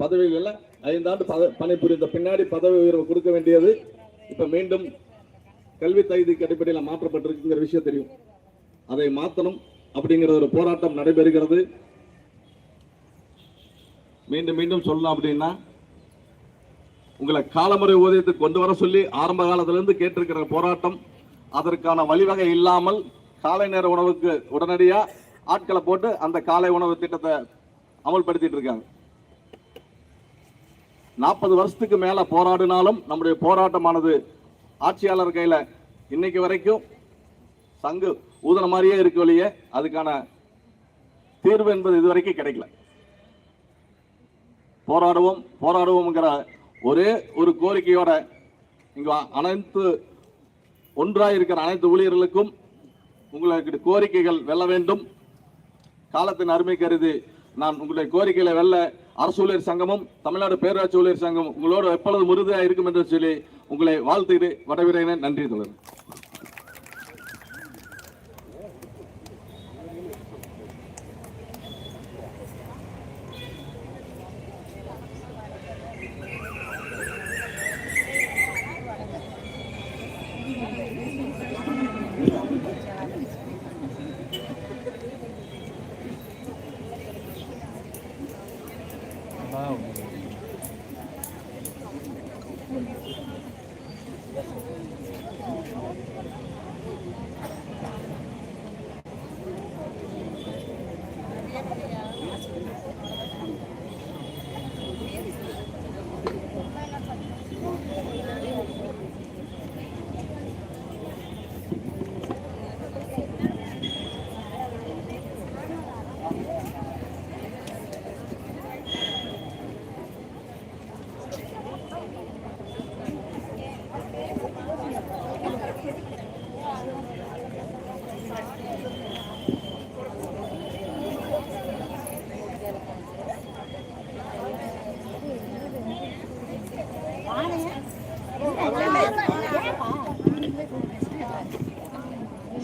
பதவிகளில் ஐந்தாண்டு பத பணிபுரிந்த பின்னாடி பதவி உயர்வு கொடுக்க வேண்டியது இப்ப மீண்டும் கல்வி தகுதிக்கு அடிப்படையில் மாற்றப்பட்டிருக்குங்கிற விஷயம் தெரியும். அதை மாற்றணும் அப்படிங்கிற ஒரு போராட்டம் நடைபெறுகிறது. மீண்டும் மீண்டும் சொல்லலாம் அப்படின்னா உங்களை காலமுறை ஊதியத்துக்கு கொண்டு வர சொல்லி ஆரம்ப காலத்திலிருந்து கேட்டிருக்கிற போராட்டம் அதற்கான வழிவகை இல்லாமல் காலை நேர உணவுக்கு உடனடியாக ஆட்களை போட்டு அந்த காலை உணவு திட்டத்தை அமல்படுத்திட்டு இருக்காங்க. நாற்பது வருஷத்துக்கு மேலே போராடினாலும் நம்முடைய போராட்டமானது ஆட்சியாளர் கையில் இன்னைக்கு வரைக்கும் சங்கு ஊதன மாதிரியே இருக்க வழியே அதுக்கான தீர்வு என்பது இதுவரைக்கும் கிடைக்கல. போராடுவோம் போராடுவோம்ங்கிற ஒரே ஒரு கோரிக்கையோட இங்க அனைத்து ஒன்றாக இருக்கிற அனைத்து ஊழியர்களுக்கும் உங்களுக்கு கோரிக்கைகள் வெல்ல வேண்டும். காலத்தின் அருமை கருதி நான் உங்களுடைய கோரிக்கைகளை வெல்ல அரசு ஊழியர் சங்கமும் தமிழ்நாடு பேரூராட்சி ஊழியர் சங்கம் உங்களோட எப்பொழுது உறுதியாக இருக்கும் என்று சொல்லி உங்களை வாழ்த்துகிறேன் வடவிரையினேன் நன்றி தொடர்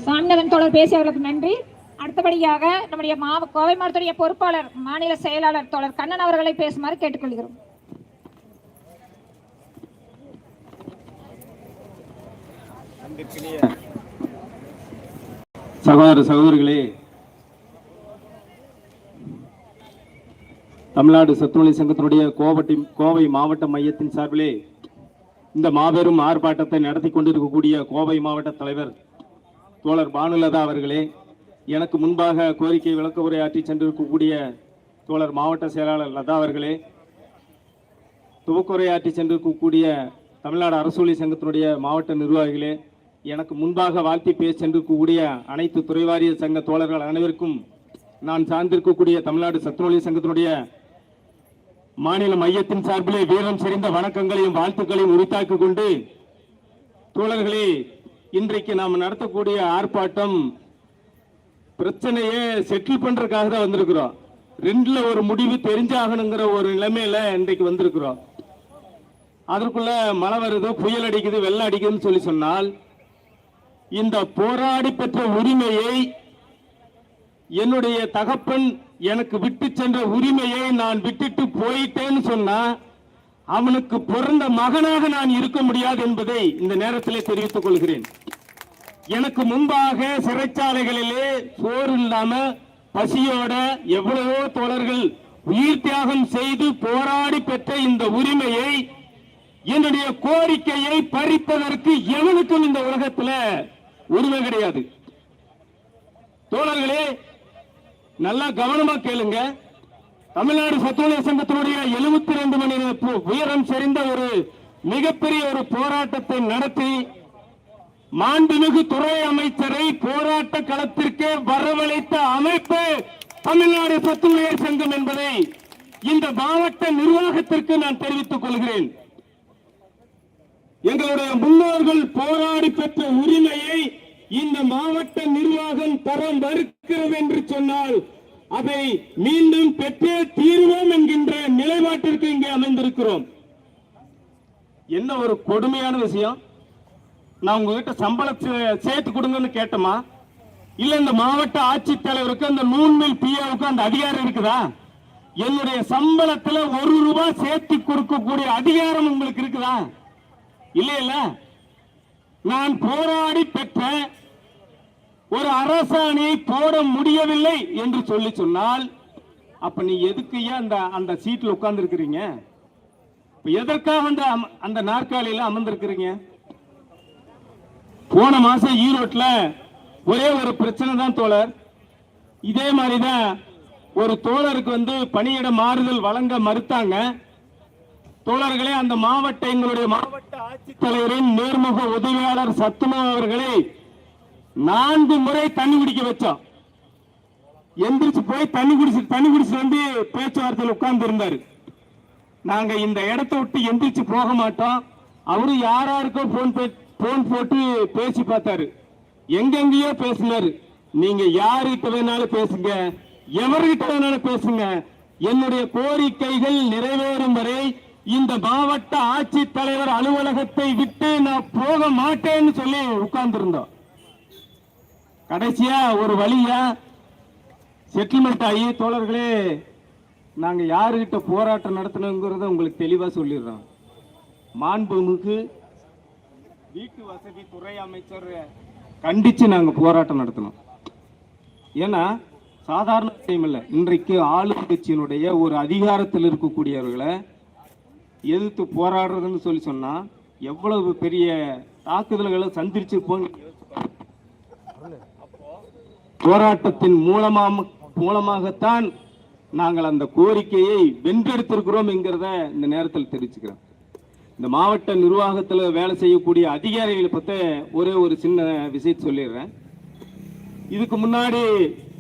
சாமிநாதன் தோழர் பேசியவர்களுக்கு நன்றி. அடுத்தபடியாக நம்முடைய மாவ கோவை மாவட்டத்துடைய பொறுப்பாளர் மாநில செயலாளர் தோழர் கண்ணன் அவர்களை பேசுமாறு கேட்டுக்கொள்கிறோம். சகோதர சகோதரிகளே தமிழ்நாடு சத்துணொலி சங்கத்தினுடைய கோவட்டி கோவை மாவட்ட மையத்தின் சார்பிலே இந்த மாபெரும் ஆர்ப்பாட்டத்தை நடத்தி கொண்டிருக்கக்கூடிய கோவை மாவட்ட தலைவர் தோழர் பானுலதா அவர்களே எனக்கு முன்பாக கோரிக்கை விளக்க உரையாற்றி சென்றிருக்கக்கூடிய தோழர் மாவட்ட செயலாளர் லதா அவர்களே துவக்குரையாற்றி சென்றிருக்கக்கூடிய தமிழ்நாடு அரசூழி சங்கத்தினுடைய மாவட்ட நிர்வாகிகளே எனக்கு முன்பாக வாழ்த்தி பேச சென்றிருக்கக்கூடிய அனைத்து துறைவாரிய சங்க தோழர்கள் அனைவருக்கும் நான் சார்ந்திருக்கக்கூடிய தமிழ்நாடு சத்துணொலி சங்கத்தினுடைய மாநில மையத்தின் சார்பிலே வீரம் செறிந்த வணக்கங்களையும் வாழ்த்துக்களையும் உரித்தாக்கிக் கொண்டு தோழர்களே இன்றைக்கு நாம் நடத்தக்கூடிய ஆர்ப்பாட்டம் பிரச்சனையை செட்டில் பண்றதுக்காக தான் வந்திருக்கிறோம். ரெண்டுல ஒரு முடிவு தெரிஞ்சாகணுங்கிற ஒரு நிலைமையில இன்றைக்கு வந்திருக்கிறோம். அதற்குள்ள மழை வருது புயல் அடிக்குது வெள்ளம் அடிக்குதுன்னு சொல்லி சொன்னால் இந்த போராடி பெற்ற உரிமையை என்னுடைய தகப்பன் எனக்கு விட்டு சென்ற உரிமையை நான் விட்டுட்டு போயிட்டேன்னு சொன்னா அவனுக்கு பிறந்த மகனாக நான் இருக்க முடியாது என்பதை இந்த நேரத்திலே தெரிவித்துக் கொள்கிறேன். எனக்கு முன்பாக சிறைச்சாலைகளிலே சோறு இல்லாம பசியோட எவ்வளவோ தோழர்கள் உயிர் தியாகம் செய்து போராடி பெற்ற இந்த உரிமையை என்னுடைய கோரிக்கையை பறிப்பதற்கு எவனுக்கும் இந்த உலகத்துல உரிமை கிடையாது. தோழர்களே நல்லா கவனமா கேளுங்க. தமிழ்நாடு சத்துணை சங்கத்தினுடைய எழுபத்தி ரெண்டு மணி உயரம் செறிந்த ஒரு மிகப்பெரிய ஒரு போராட்டத்தை நடத்தி மாண்புமிகு துறை அமைச்சரை போராட்ட களத்திற்கு வரவழைத்த அமைப்பு தமிழ்நாடு சத்துணையர் சங்கம் என்பதை இந்த மாவட்ட நிர்வாகத்திற்கு நான் தெரிவித்துக் கொள்கிறேன். எங்களுடைய முன்னோர்கள் போராடி பெற்ற உரிமையை இந்த மாவட்ட நிர்வாகம் தர மறுக்கிறது என்று சொன்னால் அதை மீண்டும் பெற்றே தீர்வோம் என்கின்ற நிலைப்பாட்டிற்கு இங்கே அமைந்திருக்கிறோம். என்ன ஒரு கொடுமையான விஷயம்? நான் உங்ககிட்ட சம்பளத்தை சேர்த்து கொடுங்கன்னு கேட்டோமா இல்ல இந்த மாவட்ட ஆட்சித்தலைவருக்கு அந்த நூன்மில் பிஏவுக்கு அந்த அதிகாரம் இருக்குதா? என்னுடைய சம்பளத்துல ஒரு ரூபாய் சேர்த்து கொடுக்கக்கூடிய அதிகாரம் உங்களுக்கு இருக்குதா? இல்லையில நான் போராடி பெற்ற ஒரு அரசாணையை போட முடியவில்லை என்று சொல்லி சொன்னால் அப்ப நீ எதுக்கு ஏன் அந்த அந்த சீட்ல உட்கார்ந்து இருக்கிறீங்க எதற்காக அந்த அந்த நாற்காலியில அமர்ந்திருக்கிறீங்க? போன மாசம் ஈரோட்ல ஒரே ஒரு பிரச்சனை தான் தோழர். இதே மாதிரிதான் ஒரு தோழருக்கு வந்து பணியிட மாறுதல் வழங்க மறுத்தாங்க. தோழர்களே அந்த மாவட்ட எங்களுடைய மாவட்ட ஆட்சித்தலைவரின் நேர்முக உதவியாளர் சத்துமா அவர்களை நான்கு முறை தண்ணி குடிக்க வச்சோம். எந்திரிச்சு போய் தண்ணி குடிச்சு தண்ணி குடிச்சு வந்து பேச்சுவார்த்தையில் உட்கார்ந்து இருந்தாரு. நாங்க இந்த இடத்த விட்டு எந்திரிச்சு போக மாட்டோம். அவரு யாராருக்கோ போன் போன் போட்டு பேசி பார்த்தாரு. எங்கெங்கேயோ பேசினாரு. நீங்க யாருகிட்ட வேணாலும் பேசுங்க. எவர்கிட்ட வேணாலும் பேசுங்க. என்னுடைய கோரிக்கைகள் நிறைவேறும் வரை இந்த மாவட்ட ஆட்சித்தலைவர் அலுவலகத்தை விட்டு நான் போக மாட்டேன்னு சொல்லி உட்கார்ந்திருந்தோம். கடைசியா ஒரு வழியா செட்டில்மெண்ட் ஆகி தோழர்களே நாங்கள் யாருக்கிட்ட போராட்டம் நடத்தணுங்கிறத உங்களுக்கு தெளிவாக சொல்லிடுறோம். மாண்புமிகு வீட்டு வசதி துறை அமைச்சர் கண்டித்து நாங்கள் போராட்டம் நடத்தணும். ஏன்னா சாதாரண விஷயம் இல்லை. இன்றைக்கு ஆளும் கட்சியினுடைய ஒரு அதிகாரத்தில் இருக்கக்கூடியவர்களை எதிர்த்து போராடுறதுன்னு சொல்லி சொன்னால் எவ்வளவு பெரிய தாக்குதல்களை சந்திச்சிருப்போம் போராட்டத்தின் மூலமா மூலமாகத்தான் நாங்கள் அந்த கோரிக்கையை வென்றெடுத்திருக்கிறோம் என்கிறத இந்த நேரத்தில் தெரிவிச்சுக்கிறோம் இந்த மாவட்ட நிர்வாகத்தில் வேலை செய்யக்கூடிய அதிகாரிகளை பற்றி ஒரே ஒரு சின்ன விஷயத்தை சொல்லிடுறேன். இதுக்கு முன்னாடி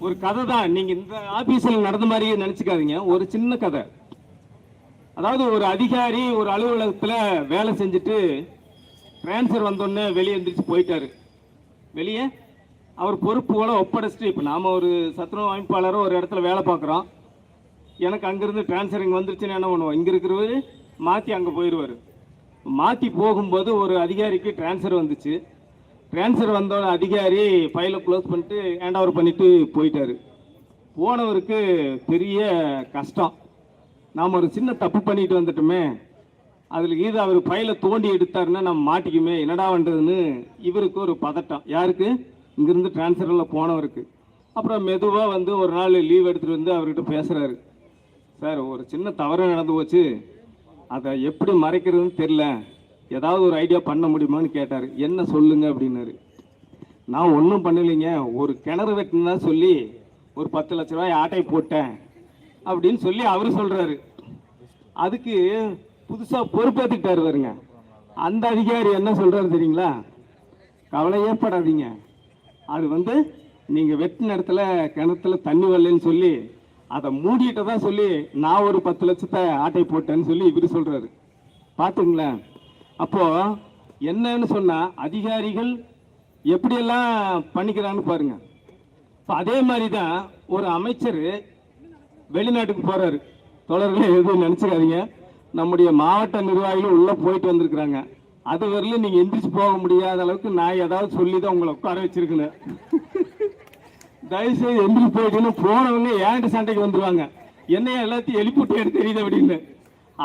ஒரு கதை தான். நீங்கள் இந்த ஆஃபீஸில் நடந்த மாதிரியே நினச்சிக்காதீங்க. ஒரு சின்ன கதை. அதாவது ஒரு அதிகாரி ஒரு அலுவலகத்தில் வேலை செஞ்சுட்டு டிரான்ஸ்ஃபர் வந்தோடனே வெளியே எந்திரிச்சு போயிட்டாரு. வெளியே? அவர் பொறுப்புகளை ஒப்படைச்சிட்டு இப்போ நாம் ஒரு சத்துணவு அமைப்பாளரோ ஒரு இடத்துல வேலை பார்க்குறோம். எனக்கு அங்கேருந்து டிரான்ஸ்ஃபர் இங்கே வந்துருச்சுன்னு என்ன பண்ணுவோம்? இங்கே இருக்கிறவர் மாற்றி அங்கே போயிடுவார். மாற்றி போகும்போது ஒரு அதிகாரிக்கு டிரான்ஸ்ஃபர் வந்துச்சு. டிரான்ஸ்ஃபர் வந்தோட அதிகாரி ஃபைலை க்ளோஸ் பண்ணிட்டு ஹேண்ட் ஓவர் பண்ணிவிட்டு போயிட்டார். போனவருக்கு பெரிய கஷ்டம். நாம் ஒரு சின்ன தப்பு பண்ணிட்டு வந்துட்டோமே. அதில் இது அவர் ஃபைலை தோண்டி எடுத்தாருன்னா நம்ம மாட்டிக்குமே. என்னடா பண்ணுறதுன்னு இவருக்கு ஒரு பதட்டம். யாருக்கு? இங்கேருந்து டிரான்ஸ்ஃபரில் போனவருக்கு. அப்புறம் மெதுவாக வந்து ஒரு நாள் லீவ் எடுத்துகிட்டு வந்து அவர்கிட்ட பேசுகிறாரு சார் ஒரு சின்ன தவறு நடந்து போச்சு. அதை எப்படி மறைக்கிறதுன்னு தெரில ஏதாவது ஒரு ஐடியா பண்ண முடியுமான்னு கேட்டார். என்ன சொல்லுங்க? அப்படின்னாரு. நான் ஒன்றும் பண்ணலைங்க. ஒரு கிணறு வெட்டினா சொல்லி ஒரு பத்து லட்ச ரூபாய் ஆட்டை போட்டேன். அப்படின்னு சொல்லி அவர் சொல்கிறாரு அதுக்கு புதுசாக பொறுப்பேற்றுக்கிட்டாரு வருங்க அந்த அதிகாரி என்ன சொல்கிறாரு தெரியுங்களா? கவலையே படாதீங்க. அது வந்து நீங்கள் வெட்டின இடத்துல கிணத்துல தண்ணி வரலன்னு சொல்லி அதை மூடிட்டு தான் சொல்லி நான் ஒரு பத்து லட்சத்தை ஆட்டை போட்டேன்னு சொல்லி இவர் சொல்கிறாரு பார்த்துங்களேன் அப்போ என்னன்னு சொன்னால் அதிகாரிகள் எப்படியெல்லாம் பண்ணிக்கிறான்னு பாருங்க. இப்போ அதே மாதிரி தான் ஒரு அமைச்சர் வெளிநாட்டுக்கு போறாரு. தொடர்களை எதுவும் நினைச்சுக்காதீங்க. நம்முடைய மாவட்ட நிர்வாகிகள் உள்ள போயிட்டு வந்திருக்கிறாங்க. அது வரலும் நீங்க எந்திரிச்சு போக முடியாத அளவுக்கு நான் ஏதாவது சொல்லி தான் உங்களை உட்கார வச்சிருக்கணும் தயவுசெய்து எந்திரிச்சு போயிட்டுன்னு போனவங்க ஏன்ட்டு சண்டைக்கு வந்துருவாங்க? என்னைய எல்லாத்தையும் எழுப்பிட்டு எனக்கு தெரியுது அப்படின்னு.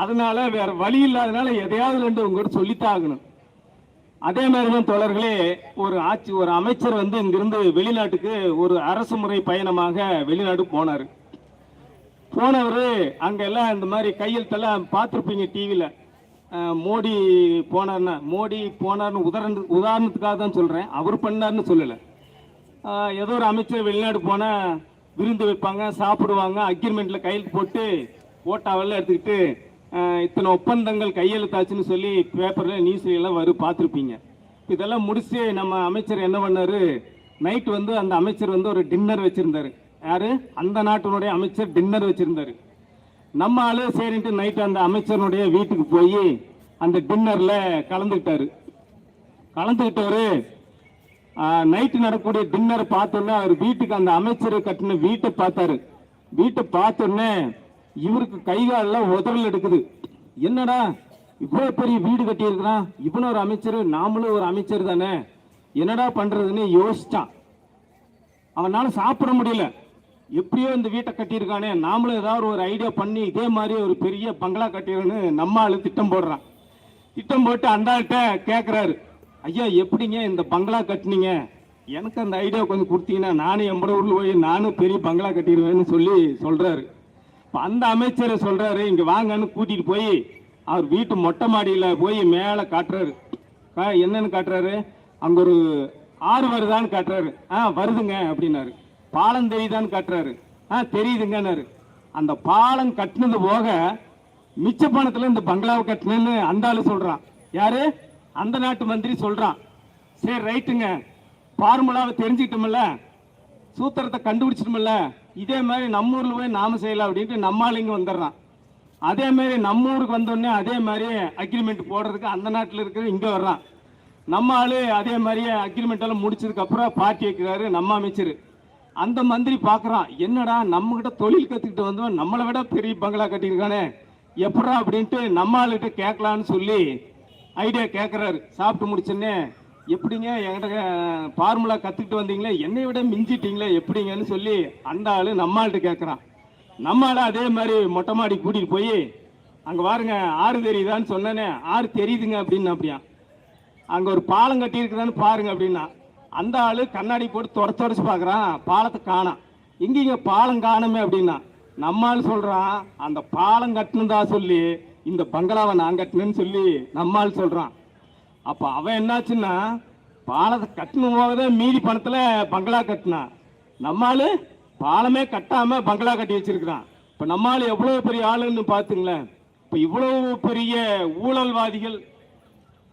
அதனால வேற வழி இல்லாதனால எதையாவது ரெண்டு உங்ககிட்ட சொல்லித்தான் ஆகணும். அதே மாதிரி தான் தோழர்களே ஒரு ஆட்சி ஒரு அமைச்சர் வந்து இங்கிருந்து வெளிநாட்டுக்கு ஒரு அரசு முறை பயணமாக வெளிநாடு போனார். போனவர் அங்கெல்லாம் இந்த மாதிரி கையெழுத்தெல்லாம் பார்த்துருப்பீங்க டிவியில் மோடி போனார்னா மோடி போனார்னு உதாரண உதாரணத்துக்காக தான் சொல்கிறேன் அவர் பண்ணார்னு சொல்லலை. ஏதோ ஒரு அமைச்சர் வெளிநாடு போனால் விருந்து வைப்பாங்க சாப்பிடுவாங்க அக்ரிமெண்ட்டில் கையெழுத்து போட்டு ஓட்டாவெல்லாம் எடுத்துக்கிட்டு இத்தனை ஒப்பந்தங்கள் கையெழுத்தாச்சுன்னு சொல்லி பேப்பரில் நியூஸ்லாம் வரும் பார்த்துருப்பீங்க. இதெல்லாம் முடிச்சு நம்ம அமைச்சர் என்ன பண்ணார்? நைட் வந்து அந்த அமைச்சர் வந்து ஒரு டின்னர் வச்சுருந்தார். யார்? அந்த நாட்டினுடைய அமைச்சர் டின்னர் வச்சுருந்தாரு. நம்ம ஆளு சரின்ட்டு நைட்டு அந்த அமைச்சருடைய வீட்டுக்கு போய் அந்த டின்னரில் கலந்துக்கிட்டாரு. கலந்துக்கிட்டவரு நைட்டு நடக்கக்கூடிய டின்னர் பார்த்தோன்னே அவர் வீட்டுக்கு அந்த அமைச்சர் கட்டின வீட்டை பார்த்தாரு. வீட்டை பார்த்தோன்னே இவருக்கு கை காலெல்லாம் உதறல் எடுக்குது. என்னடா இவ்வளோ பெரிய வீடு கட்டியிருக்கிறான்? இவனும் ஒரு அமைச்சர் நாமளும் ஒரு அமைச்சர் தானே? என்னடா பண்ணுறதுன்னு யோசிச்சான். அவனால் சாப்பிட முடியல. எப்படியோ இந்த வீட்டை கட்டியிருக்கானே நாமளும் ஏதாவது ஒரு ஐடியா பண்ணி இதே மாதிரி ஒரு பெரிய பங்களா கட்டிடணும்னு நம்ம ஆளு திட்டம் போடுறான். திட்டம் போட்டு அந்தாள்கிட்ட கேட்குறாரு ஐயா எப்படிங்க இந்த பங்களா கட்டினீங்க? எனக்கு அந்த ஐடியா கொஞ்சம் கொடுத்தீங்கன்னா நானும் எம்பட ஊரில் போய் நானும் பெரிய பங்களா கட்டிடுவேன்னு சொல்லி சொல்கிறாரு இப்போ அந்த அமைச்சரை சொல்கிறாரு இங்கே வாங்கன்னு கூட்டிகிட்டு போய் அவர் வீட்டு மொட்டை மாடியில் போய் மேலே காட்டுறாரு. என்னன்னு காட்டுறாரு? அங்கே ஒரு ஆறு வருதான்னு காட்டுறாரு. ஆ வருதுங்க அப்படின்னாரு. பாலம் தெரியுதான்னு காட்டுறாரு. ஆ தெரியுதுங்கன்னாரு. அந்த பாலம் கட்டினது போக மிச்ச பணத்தில் இந்த பங்களாவை கட்டினேன்னு அந்த ஆளு சொல்கிறான் யாரு? அந்த நாட்டு மந்திரி சொல்கிறான் சரி ரைட்டுங்க. ஃபார்முலாவை தெரிஞ்சுக்கிட்டோம்ல. சூத்திரத்தை கண்டுபிடிச்சிட்டோம்ல. இதே மாதிரி நம்ம போய் நாம செய்யலாம் அப்படின்ட்டு நம்ம இங்கே வந்துடுறான். அதே மாதிரி நம்ம ஊருக்கு வந்தோடனே அதே மாதிரி அக்ரிமெண்ட் போடுறதுக்கு அந்த நாட்டில் இருக்கிற இங்கே வர்றான். நம்ம ஆளு அதே மாதிரியே அக்ரிமெண்ட் எல்லாம் பார்ட்டி வைக்கிறாரு நம்ம அமைச்சர். அந்த மந்திரி பார்க்குறான் என்னடா நம்ம கிட்ட தொழில் கற்றுக்கிட்டு வந்தவன் நம்மளை விட பெரிய பங்களா கட்டியிருக்கானே எப்படா அப்படின்ட்டு நம்ம ஆளுகிட்ட கேட்கலான்னு சொல்லி ஐடியா கேட்குறாரு சாப்பிட்டு முடிச்சோன்னே எப்படிங்க என்கிட்ட ஃபார்முலா கற்றுக்கிட்டு வந்தீங்களே என்னை விட மிஞ்சிட்டீங்களே எப்படிங்கன்னு சொல்லி அந்த ஆளு நம்ம ஆள்கிட்ட கேட்குறான் நம்ம ஆள் அதே மாதிரி மொட்டை மாடி கூட்டிகிட்டு போய் அங்கே பாருங்க ஆறு தெரியுதான்னு சொன்னேனே ஆறு தெரியுதுங்க அப்படின்னு அப்படியா அங்கே ஒரு பாலம் கட்டியிருக்குதான்னு பாருங்க அப்படின்னா அந்த ஆள் கண்ணாடி போட்டு தொடச்சு தொடச்சு பார்க்குறான். பாலத்தை காணாம் இங்கே பாலம் காணுமே அப்படின்னா நம்ம ஆள் சொல்கிறான் அந்த பாலம் கட்டணுதா சொல்லி இந்த பங்களாவை நான் கட்டினேன்னு சொல்லி நம்ம ஆள் சொல்கிறான் அப்போ அவன் என்னாச்சுன்னா பாலத்தை கட்டணும் போகதான் மீதி பணத்தில் பங்களா கட்டினான். நம்ம ஆள் பாலமே கட்டாமல் பங்களா கட்டி வச்சிருக்கிறான். இப்போ நம்ம எவ்வளோ பெரிய ஆளுன்னு பார்த்துங்களேன் இப்போ இவ்வளோ பெரிய ஊழல்வாதிகள்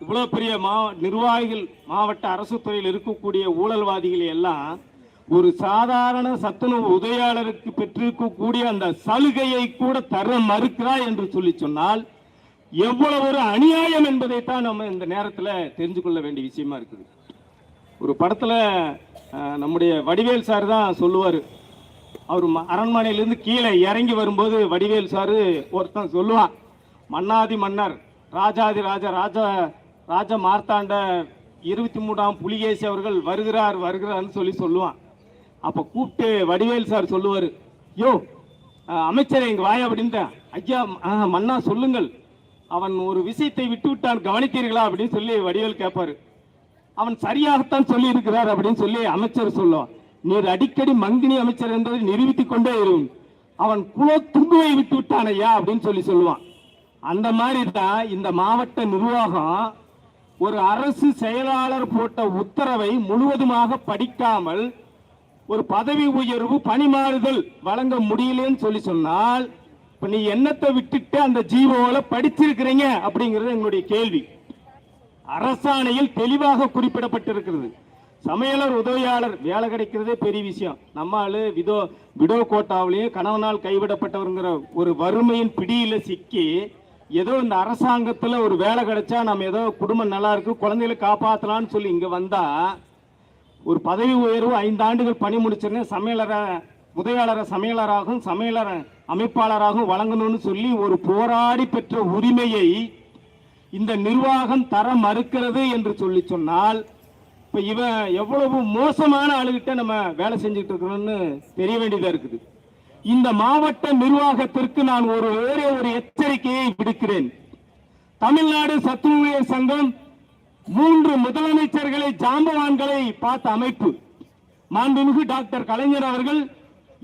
இவ்வளோ பெரிய மா நிர்வாகிகள் மாவட்ட அரசு துறையில் இருக்கக்கூடிய ஊழல்வாதிகள் எல்லாம் ஒரு சாதாரண சத்துணவு உதவியாளருக்கு பெற்றிருக்கக்கூடிய அந்த சலுகையை கூட தர மறுக்கிறார் என்று சொல்லி சொன்னால் எவ்வளவு ஒரு அநியாயம் என்பதைத்தான் நம்ம இந்த நேரத்தில் தெரிஞ்சு கொள்ள வேண்டிய விஷயமா இருக்குது. ஒரு படத்தில் நம்முடைய வடிவேல் சார் தான் சொல்லுவார். அவர் ம- அரண்மனையிலிருந்து கீழே இறங்கி வரும்போது வடிவேல் சார் ஒருத்தன் சொல்லுவான் மன்னாதி மன்னர் ராஜாதி ராஜா ராஜா ராஜ மார்த்தாண்ட இருபத்தி மூணாம் புலிகேசி அவர்கள் வருகிறார் வருகிறார்னு சொல்லி சொல்லுவான். அப்போ கூப்பிட்டு வடிவேல் சார் சொல்லுவார் யோ அமைச்சரை எங்கள் இங்க வாய அப்படின்ட்டு. ஐயா மன்னா சொல்லுங்கள். அவன் ஒரு விஷயத்தை விட்டு விட்டான் கவனித்தீர்களா? அப்படின்னு சொல்லி வடிவேல் கேட்பார் அவன் சரியாகத்தான் சொல்லி இருக்கிறார் அப்படின்னு சொல்லி அமைச்சர் சொல்லுவான். நீர் அடிக்கடி மங்கினி அமைச்சர் என்பதை நிரூபித்துக் கொண்டே இருக்கும் அவன் குலோ துண்டுவை விட்டு விட்டான் ஐயா அப்படின்னு சொல்லி சொல்லுவான். அந்த மாதிரி தான் இந்த மாவட்ட நிர்வாகம் ஒரு அரசு செயலாளர் போட்ட உத்தரவை முழுவதுமாக படிக்காமல் ஒரு பதவி உயர்வு பணிமாறுதல் வழங்க முடியலன்னு சொல்லி சொன்னால் இப்ப நீ என்னத்தை விட்டுட்டு அந்த ஜீவோல படிச்சிருக்கிறீங்க அப்படிங்கிறது எங்களுடைய கேள்வி. அரசாணையில் தெளிவாக குறிப்பிடப்பட்டிருக்கிறது. சமையலர் உதவியாளர் வேலை கிடைக்கிறதே பெரிய விஷயம். நம்ம ஆளு விதோ விடோ கோட்டாவிலையும் கணவனால் கைவிடப்பட்டவருங்கிற ஒரு வறுமையின் பிடியில சிக்கி ஏதோ இந்த அரசாங்கத்தில் ஒரு வேலை கிடைச்சா நம்ம ஏதோ குடும்பம் நல்லா இருக்கு குழந்தைகளை காப்பாத்தலாம்னு சொல்லி இங்கே வந்தால் ஒரு பதவி உயர்வு ஐந்து ஆண்டுகள் பணி முடிச்சிருந்தேன் சமையலரை உதவியாளரை சமையலராகவும் சமையலர் அமைப்பாளராகவும் வழங்கணும்னு சொல்லி ஒரு போராடி பெற்ற உரிமையை இந்த நிர்வாகம் தர மறுக்கிறது என்று சொல்லி சொன்னால் இப்போ இவன் எவ்வளவு மோசமான ஆளுகிட்ட நம்ம வேலை செஞ்சுட்டு இருக்கிறோம்னு தெரிய வேண்டியதாக இருக்குது. இந்த மாவட்ட நிர்வாகத்திற்கு நான் ஒரு ஒரே ஒரு எச்சரிக்கையை விடுக்கிறேன். தமிழ்நாடு சத்துணவியல் சங்கம் மூன்று முதலமைச்சர்களை ஜாம்பவான்களை பார்த்த அமைப்பு. மாண்புமிகு டாக்டர் கலைஞர் அவர்கள்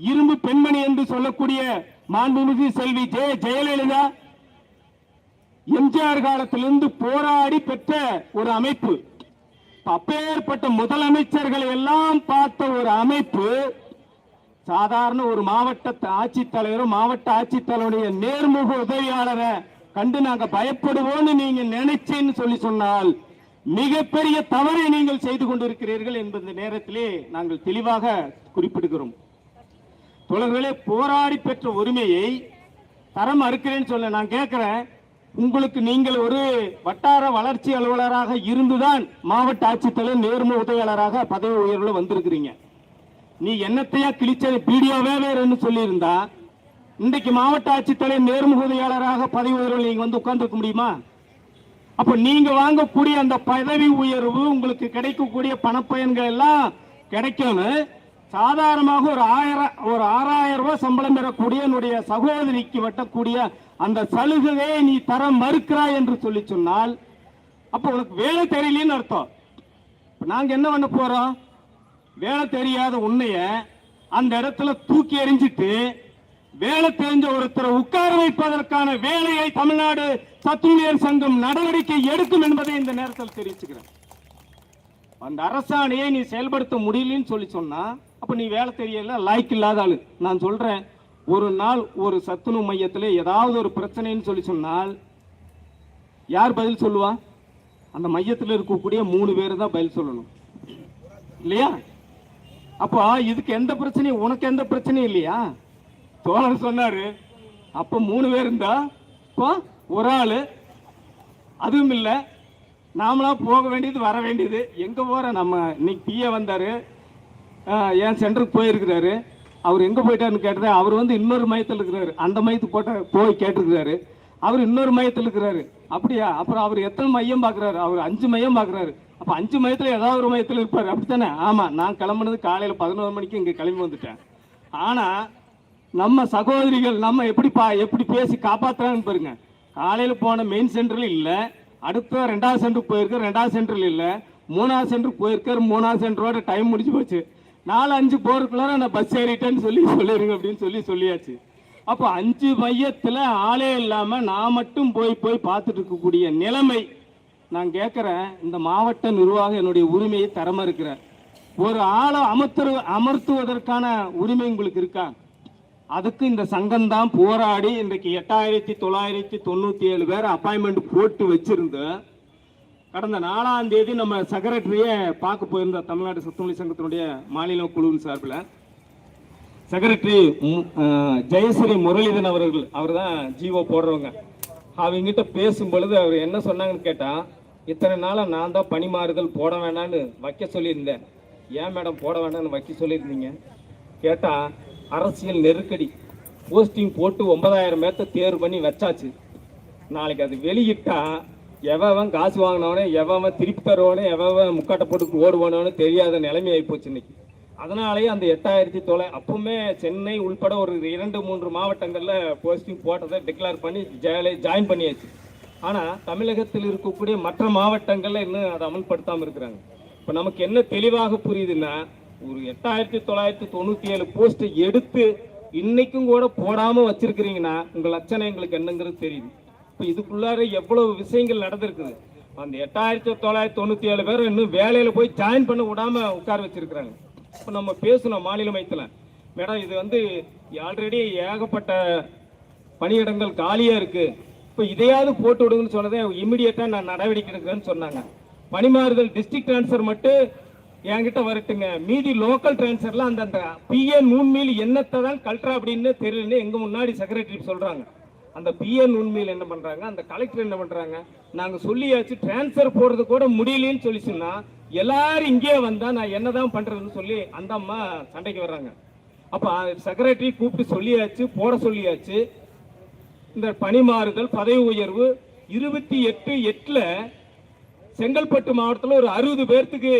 இரும்பு பெண்மணி என்று சொல்லக்கூடிய மாண்புமிகு செல்வி ஜெய ஜெயலலிதா எம்ஜிஆர் காலத்திலிருந்து போராடி பெற்ற ஒரு அமைப்பு. அப்பேற்பட்ட முதலமைச்சர்களை எல்லாம் பார்த்த ஒரு அமைப்பு சாதாரண ஒரு மாவட்ட ஆட்சித்தலைவரும் மாவட்ட ஆட்சித்தலைவருடைய நேர்முக உதவியாளரை கண்டு நாங்க பயப்படுவோம்னு நீங்க நினைச்சேன்னு சொல்லி சொன்னால் மிகப்பெரிய தவறை நீங்கள் செய்து கொண்டிருக்கிறீர்கள் என்பது நேரத்திலே நாங்கள் தெளிவாக குறிப்பிடுகிறோம். தோழர்களே போராடி பெற்ற உரிமையை தரம் அறுக்கிறேன்னு சொல்ல நான் கேட்கிறேன். உங்களுக்கு நீங்கள் ஒரு வட்டார வளர்ச்சி அலுவலராக இருந்துதான் மாவட்ட ஆட்சித்தலைவர் நேர்முக உதவியாளராக பதவி உயர்வில் வந்திருக்கிறீங்க. நீ என்னத்தையா கிழிச்சது? வீடியோவே வேறுன்னு சொல்லியிருந்தா இன்றைக்கு மாவட்ட ஆட்சித்தலைவர் நேர்முகதையாளராக பதவி உயர்வில் நீங்க வந்து உட்கார்ந்துருக்க முடியுமா? அப்ப நீங்க வாங்கக்கூடிய அந்த பதவி உயர்வு உங்களுக்கு கிடைக்கக்கூடிய பணப்பயன்கள் எல்லாம் கிடைக்கணும் சாதாரணமாக ஒரு ஆயிரம் ஒரு ஆறாயிரம் ரூபாய் சம்பளம் பெறக்கூடிய என்னுடைய சகோதரிக்கு வெட்டக்கூடிய அந்த சலுகையை நீ தர மறுக்கிறாய் என்று சொல்லி சொன்னால் அப்போ உனக்கு வேலை தெரியலன்னு அர்த்தம். நாங்கள் நாங்க என்ன பண்ண போறோம்? வேலை தெரியாத உன்னைய அந்த இடத்துல தூக்கி எறிஞ்சிட்டு வேலை தெரிஞ்ச ஒருத்தரை உட்கார வைப்பதற்கான வேலையை தமிழ்நாடு சத்துணியர் சங்கம் நடவடிக்கை எடுக்கும் என்பதை இந்த நேரத்தில் தெரிவிச்சுக்கிறேன். அந்த அரசாணையை நீ செயல்படுத்த முடியலன்னு சொல்லி சொன்னா அப்ப நீ வேலை தெரியல லாய்க்கு இல்லாத ஆளு. நான் சொல்றேன் ஒரு நாள் ஒரு சத்துணவு மையத்தில் ஏதாவது ஒரு பிரச்சனைன்னு சொல்லி சொன்னால் யார் பதில் சொல்லுவா? அந்த மையத்தில் இருக்கக்கூடிய மூணு பேர் தான் பதில் சொல்லணும். இல்லையா? அப்போ இதுக்கு எந்த பிரச்சனையும் உனக்கு எந்த பிரச்சனையும் இல்லையா? தோழர் சொன்னாரு. அப்ப மூணு பேர் இருந்தா இப்போ ஒரு ஆள். அதுவும் இல்லை. நாமளா போக வேண்டியது வர வேண்டியது. எங்க போற? நம்ம இன்னைக்கு பிஏ வந்தாரு. என் சென்டருக்கு போயிருக்கிறாரு. அவர் எங்க போயிட்டாருன்னு கேட்டது அவர் வந்து இன்னொரு மையத்தில் இருக்கிறாரு. அந்த மையத்துக்கு போட்ட போய் கேட்டிருக்கிறாரு. அவர் இன்னொரு மையத்தில் இருக்கிறாரு. அப்படியா? அப்புறம் அவர் எத்தனை மையம் பார்க்குறாரு? அவர் அஞ்சு மையம் பார்க்குறாரு. அப்போ அஞ்சு மையத்தில் ஏதாவது ஒரு மையத்தில் இருப்பார். அப்படித்தானே? ஆமாம் நான் கிளம்புனது காலையில் பதினோரு மணிக்கு இங்கே கிளம்பி வந்துட்டேன். ஆனால் நம்ம சகோதரிகள் நம்ம எப்படி பா எப்படி பேசி காப்பாற்றுறாங்கன்னு பாருங்க. காலையில் போன மெயின் சென்டரில் இல்லை. அடுத்த ரெண்டாவது சென்டருக்கு போயிருக்கார் ரெண்டாவது சென்டரில் இல்லை. மூணாவது சென்டருக்கு போயிருக்கார் மூணாவது சென்டரோட டைம் முடிஞ்சு போச்சு. நாலு அஞ்சு போறதுக்குள்ளார நான் பஸ் ஏறிட்டேன்னு சொல்லி சொல்லிடுங்க அப்படின்னு சொல்லி சொல்லியாச்சு. அப்போ அஞ்சு மையத்தில் ஆளே இல்லாமல் நான் மட்டும் போய் போய் பார்த்துட்டு இருக்கக்கூடிய நிலைமை நான் கேட்குறேன் இந்த மாவட்ட நிர்வாகம் என்னுடைய உரிமையை தரமாக இருக்கிறேன் ஒரு ஆளை அமர்த்து அமர்த்துவதற்கான உரிமை உங்களுக்கு இருக்கா? அதுக்கு இந்த சங்கம் தான் போராடி இன்றைக்கு எட்டாயிரத்தி தொள்ளாயிரத்தி தொண்ணூத்தி ஏழு பேர் அப்பாயின்மெண்ட் போட்டு வச்சிருந்தோம் கடந்த நாலாம் தேதி நம்ம செக்ரட்டரியே பார்க்க போயிருந்தோம் தமிழ்நாடு சத்துமொழி சங்கத்தினுடைய மாநில குழுவின் சார்பில் செக்ரட்டரி ஜெயஸ்ரீ முரளிதன் அவர்கள் அவர் தான் ஜீவோ போடுறவங்க. அவங்ககிட்ட பேசும் பொழுது அவர் என்ன சொன்னாங்கன்னு கேட்டால் இத்தனை நாளாக நான் தான் பனிமாறுதல் போட வேண்டான்னு வைக்க சொல்லியிருந்தேன். ஏன் மேடம் போட வேண்டாம்னு வைக்க சொல்லியிருந்தீங்க? கேட்டால் அரசியல் நெருக்கடி. போஸ்டிங் போட்டு ஒன்பதாயிரம் பேர்த்த தேர்வு பண்ணி வச்சாச்சு. நாளைக்கு அது வெளியிட்டால் எவன் காசு வாங்கினவனே எவன் திருப்பி தருவானே எவன் முக்காட்டை போட்டு ஓடுவானோன்னு தெரியாத நிலைமை ஆயிப்போச்சு இன்னைக்கு. அதனாலேயே அந்த எட்டாயிரத்தி தொலை அப்பவுமே சென்னை உள்பட ஒரு இரண்டு மூன்று மாவட்டங்களில் போஸ்டிங் போட்டதை டிக்ளேர் பண்ணி ஜாயின் பண்ணியாச்சு. ஆனால் தமிழகத்தில் இருக்கக்கூடிய மற்ற மாவட்டங்களில் இன்னும் அதை அமல்படுத்தாமல் இருக்கிறாங்க. இப்போ நமக்கு என்ன தெளிவாக புரியுதுன்னா ஒரு எட்டாயிரத்தி தொள்ளாயிரத்தி தொண்ணூற்றி ஏழு போஸ்ட்டை எடுத்து இன்னைக்கும் கூட போடாமல் வச்சிருக்கிறீங்கன்னா உங்கள் லட்சணம் எங்களுக்கு என்னங்கிறது தெரியுது. இப்போ இதுக்குள்ளார எவ்வளவு விஷயங்கள் நடந்திருக்குது. அந்த எட்டாயிரத்தி தொள்ளாயிரத்தி தொண்ணூற்றி ஏழு பேர் இன்னும் வேலையில் போய் ஜாயின் பண்ண விடாமல் உட்கார வச்சிருக்கிறாங்க. இப்போ நம்ம பேசணும் மாநில மையத்தில் மேடம் இது வந்து ஆல்ரெடி ஏகப்பட்ட பணியிடங்கள் காலியாக இருக்குது இப்போ இதையாவது போட்டு விடுங்கன்னு சொன்னதே இமிடியேட்டாக நான் நடவடிக்கை எடுக்கிறேன்னு சொன்னாங்க. பணிமாறுதல் டிஸ்ட்ரிக்ட் ட்ரான்ஸ்ஃபர் மட்டும் என்கிட்ட வரட்டுங்க. மீதி லோக்கல் ட்ரான்ஸ்ஃபர்லாம் அந்தந்த பிஏ நூன்மீல் என்னத்தை தான் கல்ட்ரா அப்படின்னு தெரியலன்னு எங்கள் முன்னாடி செக்ரட்டரி சொல்கிறாங்க அந்த பிஏ நூன்மீல் என்ன பண்ணுறாங்க அந்த கலெக்டர் என்ன பண்ணுறாங்க நாங்கள் சொல்லியாச்சு ட்ரான்ஸ்ஃபர் போடுறது கூட முடியலன்னு சொல்லி சொன்னால் எல்லாரும் இங்கே வந்தால் நான் என்ன தான் பண்ணுறதுன்னு சொல்லி அந்த அம்மா சண்டைக்கு வர்றாங்க. அப்போ செக்ரட்டரி கூப்பிட்டு சொல்லியாச்சு போட சொல்லியாச்சு. இந்த பணிமாறுதல் பதவி உயர்வு இருபத்தி எட்டு எட்டில் செங்கல்பட்டு மாவட்டத்தில் ஒரு அறுபது பேர்த்துக்கு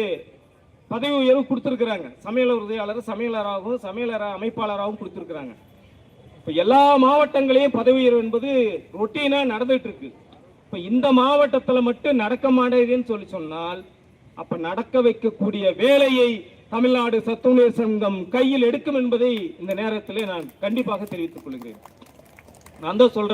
பதவி உயர்வு கொடுத்துருக்குறாங்க. சமையல உதவியாளர் சமையலராகவும் சமையலர அமைப்பாளராகவும் கொடுத்துருக்குறாங்க. இப்போ எல்லா மாவட்டங்களையும் பதவி உயர்வு என்பது ரொட்டீனாக நடந்துகிட்டு இருக்கு இப்போ இந்த மாவட்டத்தில் மட்டும் நடக்க மாட்டேதுன்னு சொல்லி சொன்னால் அப்போ நடக்க வைக்கக்கூடிய வேலையை தமிழ்நாடு சத்துணர் சங்கம் கையில் எடுக்கும் என்பதை இந்த நேரத்தில் நான் கண்டிப்பாக தெரிவித்துக் கொள்கிறேன். நான் தான் சொல்கிறேன்